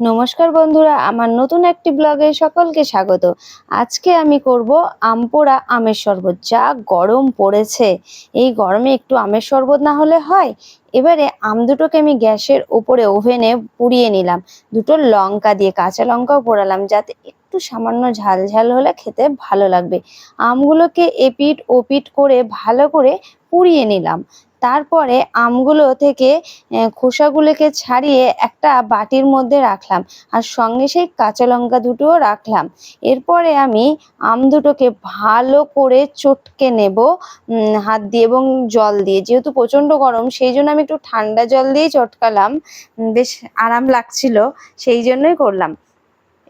নমস্কার বন্ধুরা, আমার নতুন একটি ব্লগে সকলকে স্বাগত। আজকে আমি করব আমপোড়া আমের শরবত, যা গরম পড়েছে। এই গরমে একটু আমের শরবত না হলে হয়? এবারে আম দুটোকে আমি গ্যাসের ওপরে ওভেনে পুড়িয়ে নিলাম। দুটো লঙ্কা দিয়ে, কাঁচা লঙ্কাও পোড়ালাম যাতে একটু সামান্য ঝাল ঝাল হলে খেতে ভালো লাগবে। আমগুলোকে এপিট ওপিট করে ভালো করে পুড়িয়ে নিলাম। তারপরে আমগুলো থেকে খোসাগুলোকে ছাড়িয়ে একটা বাটির মধ্যে রাখলাম আর সঙ্গে সেই কাঁচা লঙ্কা দুটোও রাখলাম। এরপরে আমি আম দুটোকে ভালো করে চটকে নেব হাত দিয়ে এবং জল দিয়ে। যেহেতু প্রচণ্ড গরম, সেই জন্য আমি একটু ঠান্ডা জল দিয়েই চটকালাম। বেশ আরাম লাগছিল, সেই জন্যই করলাম।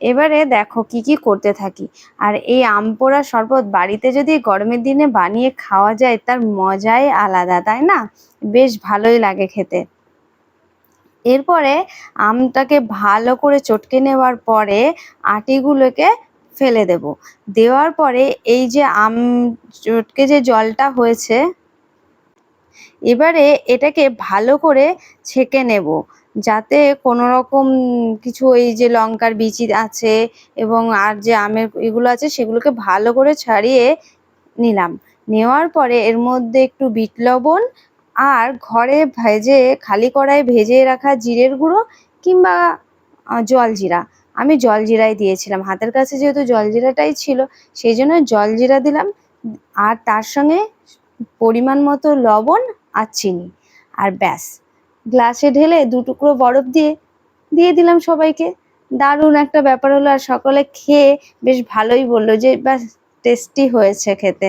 এবারে দেখো কি কি করতে থাকি। আর এই আম পোড়া শরবত বাড়িতে যদি গরমের দিনে বানিয়ে খাওয়া যায়, তার মজাই আলাদা, তাই না? বেশ ভালোই লাগে খেতে। এরপরে আমটাকে ভালো করে চটকে নেওয়ার পরে আটিগুলোকে ফেলে দেব। দেওয়ার পরে এই যে আম, চটকে যে জলটা হয়েছে এবারে এটাকে ভালো করে ছেঁকে নেব, যাতে কোনো রকম কিছু এই যে লঙ্কার বিচি আছে এবং আর যে আমের এগুলো আছে সেগুলোকে ভালো করে ছাড়িয়ে নিলাম। নেওয়ার পরে এর মধ্যে একটু বিট লবণ আর ঘরে ভেজে, খালি কড়াই ভেজে রাখা জিরের গুঁড়ো কিংবা জলজিরা আমি জলজিরাই দিয়েছিলাম। হাতের কাছে যেহেতু জলজিরাটাই ছিল, সেই জন্য জলজিরা দিলাম। আর তার সঙ্গে পরিমাণ মতো লবণ আর চিনি। আর ব্যাস, গ্লাসে ঢেলে দু টুকরো বরফ দিয়ে দিয়ে দিলাম সবাইকে। দারুণ একটা ব্যাপার হলো আর সকলে খেয়ে বেশ ভালোই বলল যে ব্যাস টেস্টি হয়েছে খেতে।